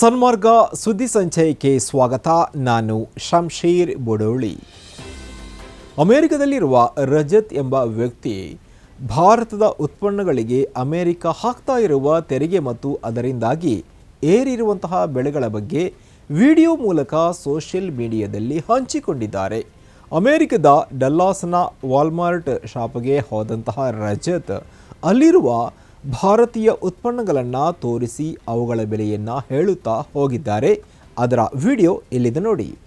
Sanmarga ಸುದ್ದಿ ಸಂಚಯಕ್ಕೆ ಸ್ವಾಗತ. ನಾನು ಶಂಶೀರ್ ಬುಡೋಳಿ ಅಮೆರಿಕದಲ್ಲಿರುವ ರಜತ್ ಎಂಬ ವ್ಯಕ್ತಿ ಭಾರತದ ಉತ್ಪನ್ನಗಳಿಗೆ ಅಮೆರಿಕ ಹಾಕ್ತಾ ಇರುವ ತೆರಿಗೆ ಮತ್ತು ಅದರಿಂದಾಗಿ ಏರಿರುವಂತಹ ಬೆಳೆಗಳ ಬಗ್ಗೆ ವಿಡಿಯೋ ಮೂಲಕ ಸೋಷಿಯಲ್ ಮೀಡಿಯಾದಲ್ಲಿ ಹಂಚಿಕೊಂಡಿದ್ದಾರೆ. ಅಮೆರಿಕದ ಡಲ್ಲಾಸ್ನ ವಾಲ್ಮಾರ್ಟ್ ಶಾಪ್ಗೆ ಹೋದಂತಹ ರಜತ್ ಅಲ್ಲಿರುವ ಭಾರತೀಯ ಉತ್ಪನ್ನಗಳನ್ನು ತೋರಿಸಿ ಅವುಗಳ ಬೆಲೆಯನ್ನು ಹೇಳುತ್ತಾ ಹೋಗಿದ್ದಾರೆ. ಅದರ ವಿಡಿಯೋ ಇಲ್ಲಿದೆ ನೋಡಿ.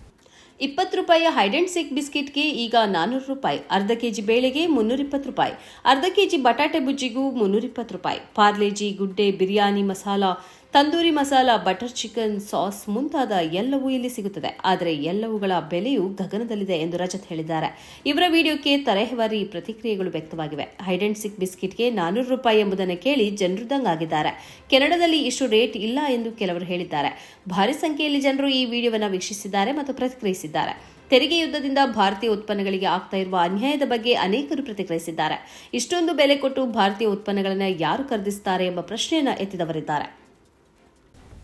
ಇಪ್ಪತ್ತು ರೂಪಾಯಿಯ ಹೈಡ್ ಆ್ಯಂಡ್ ಸಿಕ್ ಬಿಸ್ಕಿಟ್ಗೆ ಈಗ ನಾನ್ನೂರು ರೂಪಾಯಿ, ಅರ್ಧ ಕೆಜಿ ಬೇಳೆಗೆ ಮುನ್ನೂರಿಪ್ಪತ್ತು ರೂಪಾಯಿ, ಅರ್ಧ ಕೆಜಿ ಬಟಾಟೆ ಬುಜ್ಜಿಗೂ ಮುನ್ನೂರ ಇಪ್ಪತ್ತು ರೂಪಾಯಿ Parle G Good Day, biryani, masala tandoori masala, butter chicken sauce ಮುಂತಾದ ಎಲ್ಲವೂ ಇಲ್ಲಿ ಸಿಗುತ್ತದೆ. ಆದರೆ ಎಲ್ಲವುಗಳ ಬೆಲೆಯು ಗಗನದಲ್ಲಿದೆ ಎಂದು ರಜತ್ ಹೇಳಿದ್ದಾರೆ. ಇವರ ವಿಡಿಯೋಕ್ಕೆ ತರಹೇವಾರಿ ಪ್ರತಿಕ್ರಿಯೆಗಳು ವ್ಯಕ್ತವಾಗಿವೆ. ಹೈಡ್ ಸಿಕ್ ಬಿಸ್ಕಿಟ್ಗೆ ನಾನೂರು ರೂಪಾಯಿ ಎಂಬುದನ್ನು ಕೇಳಿ ಜನರು ದಂಗಾಗಿದ್ದಾರೆ. ಕೆನಡಾದಲ್ಲಿ ಇಷ್ಟು ರೇಟ್ ಇಲ್ಲ ಎಂದು ಕೆಲವರು ಹೇಳಿದ್ದಾರೆ. ಭಾರಿ ಸಂಖ್ಯೆಯಲ್ಲಿ ಜನರು ಈ ವಿಡಿಯೋವನ್ನು ವೀಕ್ಷಿಸಿದ್ದಾರೆ ಮತ್ತು ಪ್ರತಿಕ್ರಿಯಿಸಿದ್ದಾರೆ. ತೆರಿಗೆ ಯುದ್ಧದಿಂದ ಭಾರತೀಯ ಉತ್ಪನ್ನಗಳಿಗೆ ಆಗ್ತಾ ಇರುವ ಅನ್ಯಾಯದ ಬಗ್ಗೆ ಅನೇಕರು ಪ್ರತಿಕ್ರಿಯಿಸಿದ್ದಾರೆ. ಇಷ್ಟೊಂದು ಬೆಲೆ ಕೊಟ್ಟು ಭಾರತೀಯ ಉತ್ಪನ್ನಗಳನ್ನು ಯಾರು ಖರೀದಿಸುತ್ತಾರೆ ಎಂಬ ಪ್ರಶ್ನೆಯನ್ನು ಎತ್ತಿದವರಿದ್ದಾರೆ.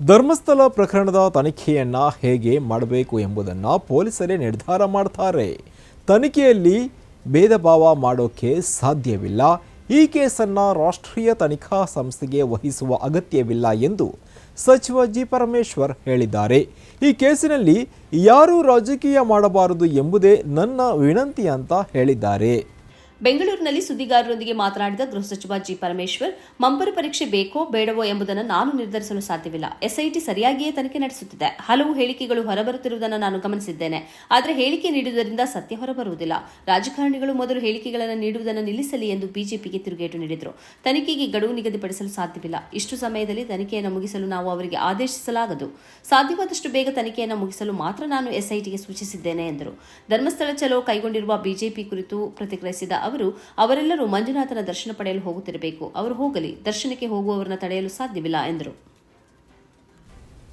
ಧರ್ಮಸ್ಥಳ ಪ್ರಕರಣದ ತನಿಖೆಯನ್ನು ಹೇಗೆ ಮಾಡಬೇಕು ಎಂಬುದನ್ನು ಪೊಲೀಸರೇ ನಿರ್ಧಾರ ಮಾಡ್ತಾರೆ. ತನಿಖೆಯಲ್ಲಿ ಭೇದ ಭಾವ ಮಾಡೋಕ್ಕೆ ಸಾಧ್ಯವಿಲ್ಲ. ಈ ಕೇಸನ್ನು ರಾಷ್ಟ್ರೀಯ ತನಿಖಾ ಸಂಸ್ಥೆಗೆ ವಹಿಸುವ ಅಗತ್ಯವಿಲ್ಲ ಎಂದು ಸಚಿವ ಜಿ ಪರಮೇಶ್ವರ್ ಹೇಳಿದ್ದಾರೆ. ಈ ಕೇಸಿನಲ್ಲಿ ಯಾರೂ ರಾಜಕೀಯ ಮಾಡಬಾರದು ಎಂಬುದೇ ನನ್ನ ವಿನಂತಿ ಅಂತ ಹೇಳಿದ್ದಾರೆ. ಬೆಂಗಳೂರಿನಲ್ಲಿ ಸುದ್ದಿಗಾರರೊಂದಿಗೆ ಮಾತನಾಡಿದ ಗೃಹ ಸಚಿವ ಜಿ ಪರಮೇಶ್ವರ್, ಮಂಪರು ಪರೀಕ್ಷೆ ಬೇಕೋ ಬೇಡವೋ ಎಂಬುದನ್ನು ನಾನು ನಿರ್ಧರಿಸಲು ಸಾಧ್ಯವಿಲ್ಲ. ಎಸ್ಐಟಿ ಸರಿಯಾಗಿಯೇ ತನಿಖೆ ನಡೆಸುತ್ತಿದೆ. ಹಲವು ಹೇಳಿಕೆಗಳು ಹೊರಬರುತ್ತಿರುವುದನ್ನು ನಾನು ಗಮನಿಸಿದ್ದೇನೆ. ಆದರೆ ಹೇಳಿಕೆ ನೀಡುವುದರಿಂದ ಸತ್ಯ ಹೊರಬರುವುದಿಲ್ಲ. ರಾಜಕಾರಣಿಗಳು ಮೊದಲು ಹೇಳಿಕೆಗಳನ್ನು ನೀಡುವುದನ್ನು ನಿಲ್ಲಿಸಲಿ ಎಂದು ಬಿಜೆಪಿಗೆ ತಿರುಗೇಟು ನೀಡಿದರು. ತನಿಖೆಗೆ ಗಡುವು ನಿಗದಿಪಡಿಸಲು ಸಾಧ್ಯವಿಲ್ಲ. ಇಷ್ಟು ಸಮಯದಲ್ಲಿ ತನಿಖೆಯನ್ನು ಮುಗಿಸಲು ನಾವು ಅವರಿಗೆ ಆದೇಶಿಸಲಾಗದು. ಸಾಧ್ಯವಾದಷ್ಟು ಬೇಗ ತನಿಖೆಯನ್ನು ಮುಗಿಸಲು ಮಾತ್ರ ನಾನು ಎಸ್ಐಟಿಗೆ ಸೂಚಿಸಿದ್ದೇನೆ ಎಂದರು. ಧರ್ಮಸ್ಥಳ ಚಲೋ ಕೈಗೊಂಡಿರುವ ಬಿಜೆಪಿ ಕುರಿತು ಪ್ರತಿಕ್ರಿಯಿಸಿದ ಅವರು ಅವರೆಲ್ಲರೂ ಮಂಜುನಾಥನ ದರ್ಶನ ಪಡೆಯಲು ಹೋಗುತ್ತಿರಬೇಕು. ಅವರು ಹೋಗಲಿ, ದರ್ಶನಕ್ಕೆ ಹೋಗುವವರನ್ನ ತಡೆಯಲು ಸಾಧ್ಯವಿಲ್ಲ, ಎಂದರು.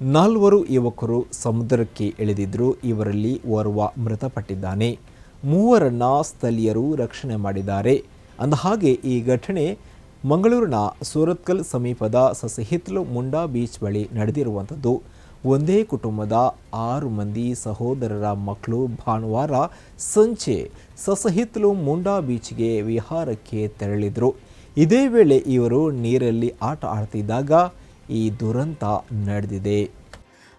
ನಾಲ್ವರು ಯುವಕರು ಸಮುದ್ರಕ್ಕೆ ಇಳಿದಿದ್ದರು ಇವರಲ್ಲಿ ಓರ್ವ ಮೃತಪಟ್ಟಿದ್ದಾನೆ. ಮೂವರನ್ನ ಸ್ಥಳೀಯರು ರಕ್ಷಣೆ ಮಾಡಿದ್ದಾರೆ. ಅಂದಹಾಗೆ ಈ ಘಟನೆ ಮಂಗಳೂರಿನ ಸೂರತ್ಕಲ್ ಸಮೀಪದ ಸಸಿಹಿತ್ಲು ಮುಂಡಾ ಬೀಚ್ ಬಳಿ ನಡೆದಿರುವಂಥದ್ದು. ಒಂದೇ ಕುಟುಂಬದ ಆರು ಮಂದಿ ಸಹೋದರರ ಮಕ್ಕಳು ಭಾನುವಾರ ಸಂಜೆ ಸಸಹಿತ್ಲು ಮುಂಡಾ ಬೀಚ್ಗೆ ವಿಹಾರಕ್ಕೆ ತೆರಳಿದರು. ಇದೇ ವೇಳೆ ಇವರು ನೀರಲ್ಲಿ ಆಟ ಆಡ್ತಿದ್ದಾಗ ಈ ದುರಂತ ನಡೆದಿದೆ.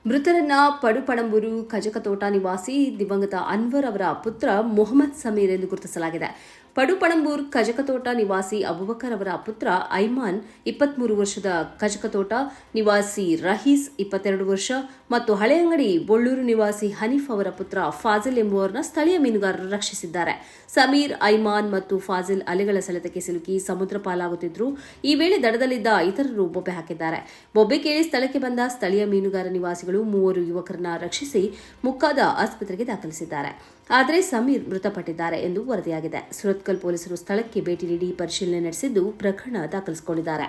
ಮೃತರನ್ನ ಪಡುಪಣಂಬೂರು ಕಜಕತೋಟ ನಿವಾಸಿ ದಿವಂಗತ ಅನ್ವರ್ ಅವರ ಪುತ್ರ ಮೊಹಮ್ಮದ್ ಸಮೀರ್ ಎಂದು ಗುರುತಿಸಲಾಗಿದೆ. ಪಡುಪಣಂಬೂರ್ ಕಜಕತೋಟ ನಿವಾಸಿ ಅಬುಬಕರ್ ಅವರ ಪುತ್ರ ಐಮಾನ್ ಇಪ್ಪತ್ಮೂರು ವರ್ಷದ ಕಜಕತೋಟ ನಿವಾಸಿ ರಹೀಸ್ ಇಪ್ಪತ್ತೆರಡು ವರ್ಷ ಮತ್ತು ಹಳೆಯಂಗಡಿ ಬೊಳ್ಳೂರು ನಿವಾಸಿ ಹನೀಫ್ ಅವರ ಪುತ್ರ ಫಾಜಿಲ್ ಎಂಬುವರನ್ನ ಸ್ಥಳೀಯ ಮೀನುಗಾರರು ರಕ್ಷಿಸಿದ್ದಾರೆ. ಸಮೀರ್, ಐಮಾನ್ ಮತ್ತು ಫಾಜಿಲ್ ಅಲೆಗಳ ಸೆಳೆತಕ್ಕೆ ಸಿಲುಕಿ ಸಮುದ್ರ ಪಾಲಾಗುತ್ತಿದ್ದರು. ಈ ವೇಳೆ ದಡದಲ್ಲಿದ್ದ ಇತರರು ಬೊಬ್ಬೆ ಹಾಕಿದ್ದಾರೆ. ಬೊಬ್ಬೆ ಕೇಳಿ ಸ್ಥಳಕ್ಕೆ ಬಂದ ಸ್ಥಳೀಯ ಮೀನುಗಾರ ನಿವಾಸಿಗಳು ಮೂವರು ಯುವಕರನ್ನ ರಕ್ಷಿಸಿ ಮುಕ್ಕಾದ ಆಸ್ಪತ್ರೆಗೆ ದಾಖಲಿಸಿದ್ದಾರೆ. ಆದರೆ ಸಮೀರ್ ಮೃತಪಟ್ಟಿದ್ದಾರೆ ಎಂದು ವರದಿಯಾಗಿದೆ. ಸುರತ್ಕಲ್ ಪೊಲೀಸರು ಸ್ಥಳಕ್ಕೆ ಭೇಟಿ ನೀಡಿ ಪರಿಶೀಲನೆ ನಡೆಸಿದ್ದು ಪ್ರಕರಣ ದಾಖಲಿಸಿಕೊಂಡಿದ್ದಾರೆ.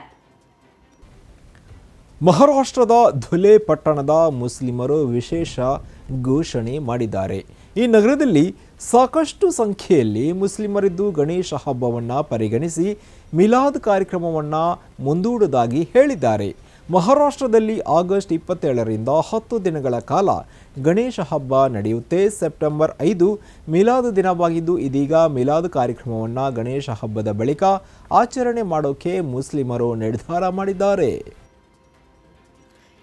ಮಹಾರಾಷ್ಟ್ರದ ಧುಲೆ ಪಟ್ಟಣದ ಮುಸ್ಲಿಮರು ವಿಶೇಷ ಘೋಷಣೆ ಮಾಡಿದ್ದಾರೆ. ಈ ನಗರದಲ್ಲಿ ಸಾಕಷ್ಟು ಸಂಖ್ಯೆಯಲ್ಲಿ ಮುಸ್ಲಿಮರಿದ್ದು ಗಣೇಶ ಹಬ್ಬವನ್ನು ಪರಿಗಣಿಸಿ ಮಿಲಾದ್ ಕಾರ್ಯಕ್ರಮವನ್ನು ಮುಂದೂಡುವುದಾಗಿ ಹೇಳಿದ್ದಾರೆ. ಮಹಾರಾಷ್ಟ್ರದಲ್ಲಿ ಆಗಸ್ಟ್ ಇಪ್ಪತ್ತೇಳರಿಂದ ಹತ್ತು ದಿನಗಳ ಕಾಲ ಗಣೇಶ ಹಬ್ಬ ನಡೆಯುತ್ತೆ. ಸೆಪ್ಟೆಂಬರ್ ಐದು ಮಿಲಾದ್ ದಿನವಾಗಿದ್ದು, ಇದೀಗ ಮಿಲಾದ್ ಕಾರ್ಯಕ್ರಮವನ್ನು ಗಣೇಶ ಹಬ್ಬದ ಬಳಿಕ ಆಚರಣೆ ಮಾಡೋಕೆ ಮುಸ್ಲಿಮರು ನಿರ್ಧಾರ ಮಾಡಿದ್ದಾರೆ.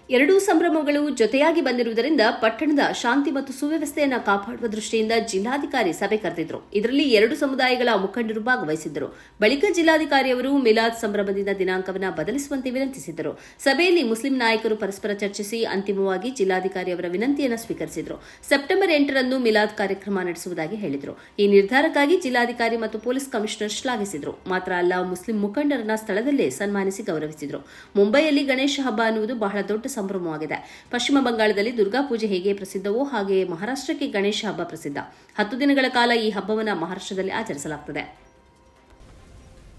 ಎರಡೂ ಸಂಭ್ರಮಗಳು ಜೊತೆಯಾಗಿ ಬಂದಿರುವುದರಿಂದ ಪಟ್ಟಣದ ಶಾಂತಿ ಮತ್ತು ಸುವ್ಯವಸ್ಥೆಯನ್ನು ಕಾಪಾಡುವ ದೃಷ್ಟಿಯಿಂದ ಜಿಲ್ಲಾಧಿಕಾರಿ ಸಭೆ ಕರೆದಿದ್ರು. ಇದರಲ್ಲಿ ಎರಡು ಸಮುದಾಯಗಳ ಮುಖಂಡರು ಭಾಗವಹಿಸಿದ್ದರು. ಬಳಿಕ ಜಿಲ್ಲಾಧಿಕಾರಿಯವರು ಮಿಲಾದ್ ಸಂಭ್ರಮದಿಂದ ದಿನಾಂಕವನ್ನು ಬದಲಿಸುವಂತೆ ವಿನಂತಿಸಿದ್ದರು. ಸಭೆಯಲ್ಲಿ ಮುಸ್ಲಿಂ ನಾಯಕರು ಪರಸ್ಪರ ಚರ್ಚಿಸಿ ಅಂತಿಮವಾಗಿ ಜಿಲ್ಲಾಧಿಕಾರಿಯವರ ವಿನಂತಿಯನ್ನು ಸ್ವೀಕರಿಸಿದರು. ಸೆಪ್ಟೆಂಬರ್ ಎಂಟರಂದು ಮಿಲಾದ್ ಕಾರ್ಯಕ್ರಮ ನಡೆಸುವುದಾಗಿ ಹೇಳಿದರು. ಈ ನಿರ್ಧಾರಕ್ಕಾಗಿ ಜಿಲ್ಲಾಧಿಕಾರಿ ಮತ್ತು ಪೊಲೀಸ್ ಕಮಿಷನರ್ ಶ್ಲಾಘಿಸಿದರು. ಮಾತ್ರ ಅಲ್ಲ, ಮುಸ್ಲಿಂ ಮುಖಂಡರನ್ನ ಸ್ಥಳದಲ್ಲೇ ಸನ್ಮಾನಿಸಿ ಗೌರವಿಸಿದರು. ಮುಂಬೈಯಲ್ಲಿ ಗಣೇಶ ಹಬ್ಬ ಅನ್ನುವುದು ಬಹಳ ದೊಡ್ಡ ಸಂಭ್ರಮವಾಗಿದೆ. ಪಶ್ಚಿಮ ಬಂಗಾಳದಲ್ಲಿ ದುರ್ಗಾ ಪೂಜೆ ಹೇಗೆ ಪ್ರಸಿದ್ಧವೋ ಹಾಗೆ ಮಹಾರಾಷ್ಟ್ರಕ್ಕೆ ಗಣೇಶ ಹಬ್ಬ ಪ್ರಸಿದ್ಧ. ಹತ್ತು ದಿನಗಳ ಕಾಲ ಈ ಹಬ್ಬವನ್ನು ಮಹಾರಾಷ್ಟ್ರದಲ್ಲಿ ಆಚರಿಸಲಾಗುತ್ತದೆ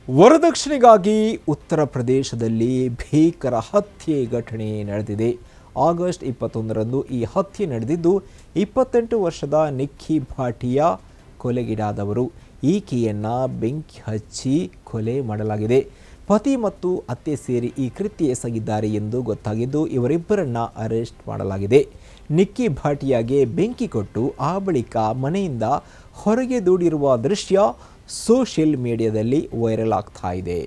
ವರದಕ್ಷಿಣೆಗಾಗಿ ಉತ್ತರ ಪ್ರದೇಶದಲ್ಲಿ ಭೀಕರ ಹತ್ಯೆ ಘಟನೆ ನಡೆದಿದೆ. ಆಗಸ್ಟ್ ಇಪ್ಪತ್ತೊಂದರಂದು ಈ ಹತ್ಯೆ ನಡೆದಿದ್ದು, ಇಪ್ಪತ್ತೆಂಟು ವರ್ಷದ ನಿಕ್ಕಿ ಭಾಟಿಯ ಕೊಲೆಗೀಡಾದವರು. ಈಕೆಯನ್ನು ಬೆಂಕಿ ಹಚ್ಚಿ ಕೊಲೆ ಮಾಡಲಾಗಿದೆ. ಪತಿ ಮತ್ತು ಅತ್ತೆ ಸೇರಿ ಈ ಕೃತ್ಯ ಎಸಗಿದ್ದಾರೆ ಎಂದು ಗೊತ್ತಾಗಿದ್ದು ಇವರಿಬ್ಬರನ್ನ ಅರೆಸ್ಟ್ ಮಾಡಲಾಗಿದೆ. ನಿಕ್ಕಿ ಭಾಟಿಯಾಗೆ ಬೆಂಕಿ ಕೊಟ್ಟು ಆ ಬಳಿಕ ಮನೆಯಿಂದ ಹೊರಗೆ ದೂಡಿರುವ ದೃಶ್ಯ ಸೋಷಿಯಲ್ ಮೀಡಿಯಾದಲ್ಲಿ ವೈರಲ್ ಆಗ್ತಾ ಇದೆ.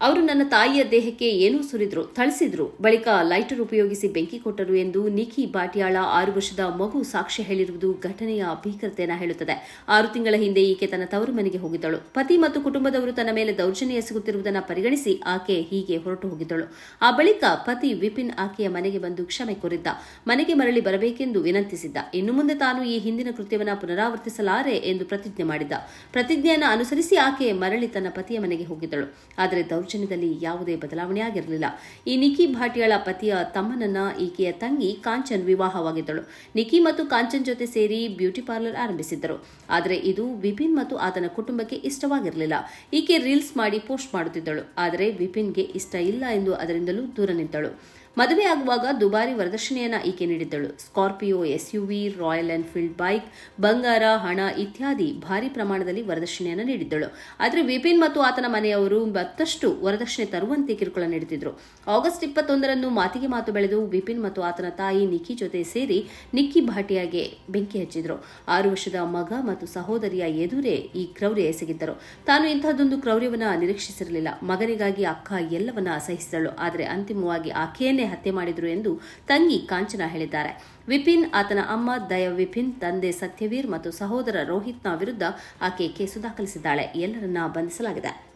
ಅವರು ನನ್ನ ತಾಯಿಯ ದೇಹಕ್ಕೆ ಏನೂ ಸುರಿದ್ರು, ಥಳಿಸಿದ್ರು. ಬಳಿಕ ಲೈಟರ್ ಉಪಯೋಗಿಸಿ ಬೆಂಕಿ ಕೊಟ್ಟರು ಎಂದು ನಿಖಿ ಬಾಟಿಯಾಳ ಆರು ವರ್ಷದ ಮಗು ಸಾಕ್ಷ್ಯ ಹೇಳಿರುವುದು ಘಟನೆಯ ಭೀಕರತೆಯನ್ನು ಹೇಳುತ್ತದೆ. ಆರು ತಿಂಗಳ ಹಿಂದೆ ಈಕೆ ತನ್ನ ತವರು ಮನೆಗೆ ಹೋಗಿದ್ದಳು. ಪತಿ ಮತ್ತು ಕುಟುಂಬದವರು ತನ್ನ ಮೇಲೆ ದೌರ್ಜನ್ಯ ಸಿಗುತ್ತಿರುವುದನ್ನು ಪರಿಗಣಿಸಿ ಆಕೆ ಹೀಗೆ ಹೊರಟು ಹೋಗಿದ್ದಳು. ಆ ಬಳಿಕ ಪತಿ ವಿಪಿನ್ ಆಕೆಯ ಮನೆಗೆ ಬಂದು ಕ್ಷಮೆ ಕೋರಿದ್ದ. ಮನೆಗೆ ಮರಳಿ ಬರಬೇಕೆಂದು ವಿನಂತಿಸಿದ್ದ. ಇನ್ನು ಮುಂದೆ ತಾನು ಈ ಹಿಂದಿನ ಕೃತ್ಯವನ್ನು ಪುನರಾವರ್ತಿಸಲಾರೆ ಎಂದು ಪ್ರತಿಜ್ಞೆ ಮಾಡಿದ್ದ. ಪ್ರತಿಜ್ಞೆಯನ್ನು ಅನುಸರಿಸಿ ಆಕೆ ಮರಳಿ ತನ್ನ ಪತಿಯ ಮನೆಗೆ ಹೋಗಿದ್ದಳು. ಆದರೆ ದೌರ್ಜನ್ಯದಲ್ಲಿ ಯಾವುದೇ ಬದಲಾವಣೆಯಾಗಿರಲಿಲ್ಲ ಈ ನಿಖಿ ಭಾಟಿಯಾಳ ಪತಿಯ ತಮ್ಮನನ್ನ ಈಕೆಯ ತಂಗಿ ಕಾಂಚನ್ ವಿವಾಹವಾಗಿದ್ದಳು. ನಿಖಿ ಮತ್ತು ಕಾಂಚನ್ ಜೊತೆ ಸೇರಿ ಬ್ಯೂಟಿ ಪಾರ್ಲರ್ ಆರಂಭಿಸಿದ್ದರು. ಆದರೆ ಇದು ವಿಪಿನ್ ಮತ್ತು ಆತನ ಕುಟುಂಬಕ್ಕೆ ಇಷ್ಟವಾಗಿರಲಿಲ್ಲ. ಈಕೆ ರೀಲ್ಸ್ ಮಾಡಿ ಪೋಸ್ಟ್ ಮಾಡುತ್ತಿದ್ದಳು. ಆದರೆ ವಿಪಿನ್ಗೆ ಇಷ್ಟ ಇಲ್ಲ ಎಂದು ಅದರಿಂದಲೂ ದೂರ ನಿಂತಳು. ಮದುವೆ ಆಗುವಾಗ ದುಬಾರಿ ವರದಕ್ಷಿಣೆಯನ್ನ ಈಕೆ ನೀಡಿದ್ದಳು. Scorpio, SUV, Royal Enfield bike, ಬಂಗಾರ, ಹಣ ಇತ್ಯಾದಿ ಭಾರಿ ಪ್ರಮಾಣದಲ್ಲಿ ವರದಕ್ಷಿಣೆಯನ್ನು ನೀಡಿದ್ದಳು. ಆದರೆ ವಿಪಿನ್ ಮತ್ತು ಆತನ ಮನೆಯವರು ಮತ್ತಷ್ಟು ವರದಕ್ಷಿಣೆ ತರುವಂತೆ ಕಿರುಕುಳ ನೀಡುತ್ತಿದ್ದರು ಆಗಸ್ಟ್ ಇಪ್ಪತ್ತೊಂದರಂದು ಮಾತಿಗೆ ಮಾತು ಬೆಳೆದು ವಿಪಿನ್ ಮತ್ತು ಆತನ ತಾಯಿ ನಿಕ್ಕಿ ಜೊತೆ ಸೇರಿ ನಿಕ್ಕಿ ಭಾಟಿಯಾಗೆ ಬೆಂಕಿ ಹಚ್ಚಿದ್ರು. ಆರು ವರ್ಷದ ಮಗ ಮತ್ತು ಸಹೋದರಿಯ ಎದುರೇ ಈ ಕ್ರೌರ್ಯ ಎಸಗಿದ್ದರು. ತಾನು ಇಂತಹದೊಂದು ಕ್ರೌರ್ಯವನ್ನ ನಿರೀಕ್ಷಿಸಿರಲಿಲ್ಲ. ಮಗನಿಗಾಗಿ ಅಕ್ಕ ಎಲ್ಲವನ್ನ ಸಹಿಸಿದಳು ಆದರೆ ಅಂತಿಮವಾಗಿ ಆಕೆಯನ್ನೇ ಹತ್ಯೆ ಮಾಡಿದ್ರು ಎಂದು ತಂಗಿ ಕಾಂಚನ ಹೇಳಿದ್ದಾರೆ. ವಿಪಿನ್, ಆತನ ಅಮ್ಮ ದಯ ವಿಪಿನ್, ತಂದೆ ಸತ್ಯವೀರ್ ಮತ್ತು ಸಹೋದರ ರೋಹಿತ್ನ ವಿರುದ್ಧ ಆಕೆ ಕೇಸು ದಾಖಲಿಸಿದ್ದಾಳೆ. ಎಲ್ಲರನ್ನ ಬಂಧಿಸಲಾಗಿದೆ.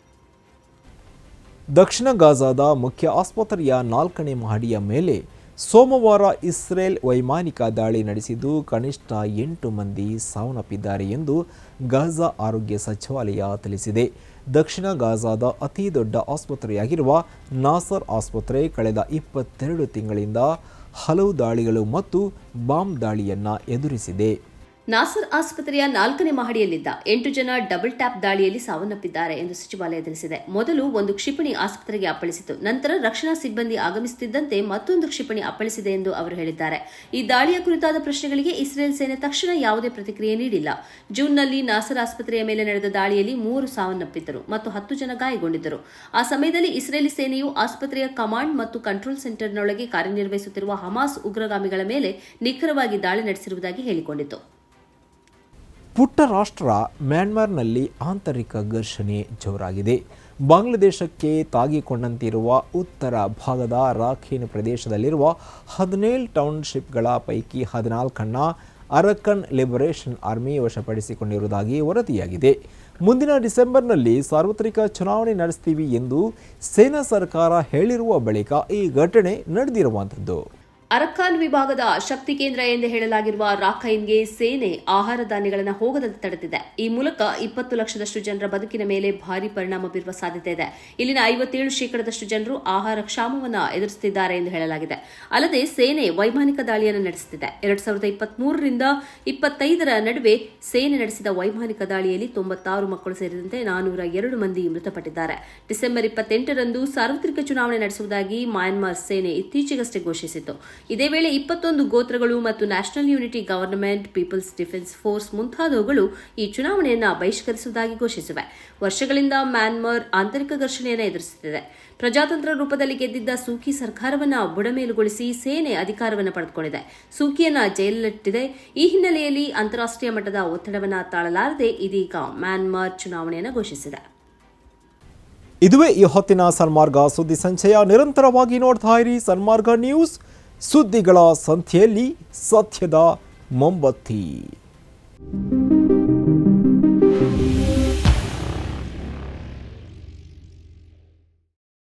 ದಕ್ಷಿಣ ಗಾಜಾದ ಮುಖ್ಯ ಆಸ್ಪತ್ರೆಯ ನಾಲ್ಕನೇ ಮಹಡಿಯ ಮೇಲೆ ಸೋಮವಾರ ಇಸ್ರೇಲ್ ವೈಮಾನಿಕ ದಾಳಿ ನಡೆಸಿದ್ದು ಕನಿಷ್ಠ ಎಂಟು ಮಂದಿ ಸಾವನ್ನಪ್ಪಿದ್ದಾರೆ ಎಂದು ಗಾಜಾ ಆರೋಗ್ಯ ಸಚಿವಾಲಯ ತಿಳಿಸಿದೆ. ದಕ್ಷಿಣ ಗಾಜಾದ ಅತಿ ದೊಡ್ಡ ಆಸ್ಪತ್ರೆಯಾಗಿರುವ ನಾಸರ್ ಆಸ್ಪತ್ರೆ ಕಳೆದ ಇಪ್ಪತ್ತೆರಡು ತಿಂಗಳಿಂದ ಹಲವು ದಾಳಿಗಳು ಮತ್ತು ಬಾಂಬ್ ದಾಳಿಯನ್ನು ಎದುರಿಸಿದೆ. ನಾಸರ್ ಆಸ್ಪತ್ರೆಯ ನಾಲ್ಕನೇ ಮಹಡಿಯಲ್ಲಿದ್ದ ಎಂಟು ಜನ ಡಬಲ್ ಟ್ಯಾಪ್ ದಾಳಿಯಲ್ಲಿ ಸಾವನ್ನಪ್ಪಿದ್ದಾರೆ ಎಂದು ಸಚಿವಾಲಯ ತಿಳಿಸಿದೆ. ಮೊದಲು ಒಂದು ಕ್ಷಿಪಣಿ ಆಸ್ಪತ್ರೆಗೆ ಅಪ್ಪಳಿಸಿತು ನಂತರ ರಕ್ಷಣಾ ಸಿಬ್ಬಂದಿ ಆಗಮಿಸುತ್ತಿದ್ದಂತೆ ಮತ್ತೊಂದು ಕ್ಷಿಪಣಿ ಅಪ್ಪಳಿಸಿದೆ ಎಂದು ಅವರು ಹೇಳಿದ್ದಾರೆ. ಈ ದಾಳಿಯ ಕುರಿತಾದ ಪ್ರಶ್ನೆಗಳಿಗೆ ಇಸ್ರೇಲ್ ಸೇನೆ ತಕ್ಷಣ ಯಾವುದೇ ಪ್ರತಿಕ್ರಿಯೆ ನೀಡಿಲ್ಲ. ಜೂನ್ನಲ್ಲಿ ನಾಸರ್ ಆಸ್ಪತ್ರೆಯ ಮೇಲೆ ನಡೆದ ದಾಳಿಯಲ್ಲಿ ಮೂವರು ಸಾವನ್ನಪ್ಪಿದ್ದರು ಮತ್ತು ಹತ್ತು ಜನ ಗಾಯಗೊಂಡಿದ್ದರು. ಆ ಸಮಯದಲ್ಲಿ ಇಸ್ರೇಲಿ ಸೇನೆಯು ಆಸ್ಪತ್ರೆಯ ಕಮಾಂಡ್ ಮತ್ತು ಕಂಟ್ರೋಲ್ ಸೆಂಟರ್ನೊಳಗೆ ಕಾರ್ಯನಿರ್ವಹಿಸುತ್ತಿರುವ ಹಮಾಸ್ ಉಗ್ರಗಾಮಿಗಳ ಮೇಲೆ ನಿಖರವಾಗಿ ದಾಳಿ ನಡೆಸಿರುವುದಾಗಿ ಹೇಳಿಕೊಂಡಿತು ಪುಟ್ಟ ರಾಷ್ಟ್ರ ಮ್ಯಾನ್ಮಾರ್ನಲ್ಲಿ ಆಂತರಿಕ ಘರ್ಷಣೆ ಜೋರಾಗಿದೆ. ಬಾಂಗ್ಲಾದೇಶಕ್ಕೆ ತಾಗಿಕೊಂಡಂತಿರುವ ಉತ್ತರ ಭಾಗದ ರಾಖೇನ್ ಪ್ರದೇಶದಲ್ಲಿರುವ ಹದಿನೇಳು ಟೌನ್ಶಿಪ್ಗಳ ಪೈಕಿ ಹದಿನಾಲ್ಕನ್ನ ಅರಕನ್ ಲಿಬರೇಷನ್ ಆರ್ಮಿ ವಶಪಡಿಸಿಕೊಂಡಿರುವುದಾಗಿ ವರದಿಯಾಗಿದೆ. ಮುಂದಿನ ಡಿಸೆಂಬರ್ನಲ್ಲಿ ಸಾರ್ವತ್ರಿಕ ಚುನಾವಣೆ ನಡೆಸ್ತೀವಿ ಎಂದು ಸೇನಾ ಸರ್ಕಾರ ಹೇಳಿರುವ ಬಳಿಕ ಈ ಘಟನೆ ನಡೆದಿರುವಂಥದ್ದು. ಅರಕಾನ್ ವಿಭಾಗದ ಶಕ್ತಿ ಕೇಂದ್ರ ಎಂದು ಹೇಳಲಾಗಿರುವ ರಾಖೈನ್ಗೆ ಸೇನೆ ಆಹಾರ ಧಾನ್ಯಗಳನ್ನು ಹೋಗದಂತೆ ತಡೆದಿದೆ. ಈ ಮೂಲಕ ಇಪ್ಪತ್ತು ಲಕ್ಷದಷ್ಟು ಜನರ ಬದುಕಿನ ಮೇಲೆ ಭಾರಿ ಪರಿಣಾಮ ಬೀರುವ ಸಾಧ್ಯತೆ ಇದೆ. ಇಲ್ಲಿನ ಐವತ್ತೇಳು ಶೇಕಡದಷ್ಟು ಜನರು ಆಹಾರ ಕ್ಷಾಮವನ್ನು ಎದುರಿಸುತ್ತಿದ್ದಾರೆ ಎಂದು ಹೇಳಲಾಗಿದೆ. ಅಲ್ಲದೆ ಸೇನೆ ವೈಮಾನಿಕ ದಾಳಿಯನ್ನು ನಡೆಸುತ್ತಿದೆ. ಎರಡ್ ಸಾವಿರದ ಇಪ್ಪತ್ಮೂರರಿಂದ ಇಪ್ಪತ್ತೈದರ ನಡುವೆ ಸೇನೆ ನಡೆಸಿದ ವೈಮಾನಿಕ ದಾಳಿಯಲ್ಲಿ ತೊಂಬತ್ತಾರು ಮಕ್ಕಳು ಸೇರಿದಂತೆ ನಾನೂರ ಎರಡು ಮಂದಿ ಮೃತಪಟ್ಟಿದ್ದಾರೆ. ಡಿಸೆಂಬರ್ ಇಪ್ಪತ್ತೆಂಟರಂದು ಸಾರ್ವತ್ರಿಕ ಚುನಾವಣೆ ನಡೆಸುವುದಾಗಿ ಮ್ಯಾನ್ಮಾರ್ ಸೇನೆ ಇತ್ತೀಚೆಗಷ್ಟೇ ಘೋಷಿಸಿತು ಇದೇ ವೇಳೆ ಇಪ್ಪತ್ತೊಂದು ಗೋತ್ರಗಳು ಮತ್ತು national unity government, people's defence force ಮುಂತಾದವುಗಳು ಈ ಚುನಾವಣೆಯನ್ನು ಬಹಿಷ್ಕರಿಸುವುದಾಗಿ ಘೋಷಿಸಿವೆ. ವರ್ಷಗಳಿಂದ ಮ್ಯಾನ್ಮಾರ್ ಆಂತರಿಕ ಘರ್ಷಣೆಯನ್ನು ಎದುರಿಸುತ್ತಿದೆ. ಪ್ರಜಾತಂತ್ರ ರೂಪದಲ್ಲಿ ಗೆದ್ದಿದ್ದ ಸೂಕಿ ಸರ್ಕಾರವನ್ನ ಬುಡಮೇಲುಗೊಳಿಸಿ ಸೇನೆ ಅಧಿಕಾರವನ್ನು ಪಡೆದುಕೊಂಡಿದೆ. ಸೂಕಿಯನ್ನು ಜೈಲಿನಲ್ಲಿಟ್ಟಿದೆ. ಈ ಹಿನ್ನೆಲೆಯಲ್ಲಿ ಅಂತಾರಾಷ್ಟ್ರೀಯ ಮಟ್ಟದ ಒತ್ತಡವನ್ನ ತಾಳಲಾರದೆ ಇದೀಗ ಮ್ಯಾನ್ಮಾರ್ ಚುನಾವಣೆಯನ್ನು ಘೋಷಿಸಿದೆ. ಇದುವೇ ಈ ಹೊತ್ತಿನ ಸನ್ಮಾರ್ಗ ಸುದ್ದಿ ಸಂಚಯ. ನಿರಂತರವಾಗಿ ನೋಡ್ತಾ ಇರಿ ಸನ್ಮಾರ್ಗ ನ್ಯೂಸ್. ಸುದ್ದಿಗಳ ಸಂಖ್ಯೆಯಲ್ಲಿ ಸತ್ಯದ ಮೊಂಬತ್ತಿ.